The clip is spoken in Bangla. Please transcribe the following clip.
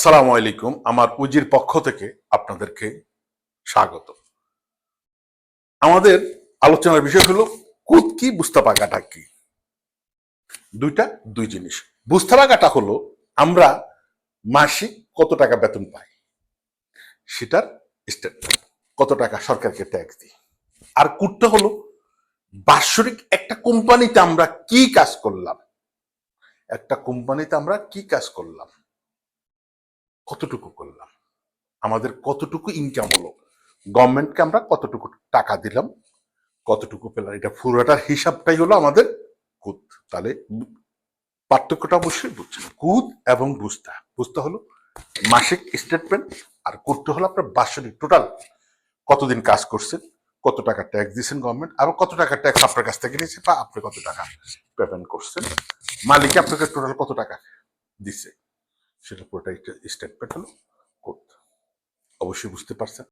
আসসালামু আলাইকুম। আমার উজির পক্ষ থেকে আপনাদেরকে স্বাগত। আমাদের আলোচনার বিষয় হলো কুদ কি বুস্তাপাগাটা কি? দুইটা, দুই জিনিস। বুস্তাপাগাটা হলো, আমরা মাসিক কত টাকা বেতন পাই? সেটার স্টেটমেন্ট কত টাকা সরকারকে ট্যাক্স দিই? আর কুটটা হলো, বাৎসরিক একটা কোম্পানিতে আমরা কি কাজ করলাম? একটা কোম্পানিতে আমরা কি কাজ করলাম? কতটুকু করলাম? আমাদের কতটুকু ইনকাম হলো? গভর্নমেন্টকে আমরা কতটুকু টাকা দিলাম? কতটুকু পেলাম? এটা পুরোটার হিসাবটাই হলো আমাদের কুদ তাহলে পার্থক্যটা অবশ্যই বুঝছেন। কুদ এবং বুস্তা। বুস্তা হলো মাসিক স্টেটমেন্ট আর কুদটা হলো আপনার বাৎসরিক টোটাল কতদিন কাজ করছেন? কত টাকা ট্যাক্স দিয়েছেন গভর্নমেন্ট আরও কত টাকা ট্যাক্স আপনার কাছ থেকে নিয়েছে বা আপনি কত টাকা পেমেন্ট করছেন? মালিক আপনাকে টোটাল কত টাকা দিছে? সেটা পুরোটা স্টেপ প্যাটার্ন করতে। অবশ্যই বুঝতে পারছেন।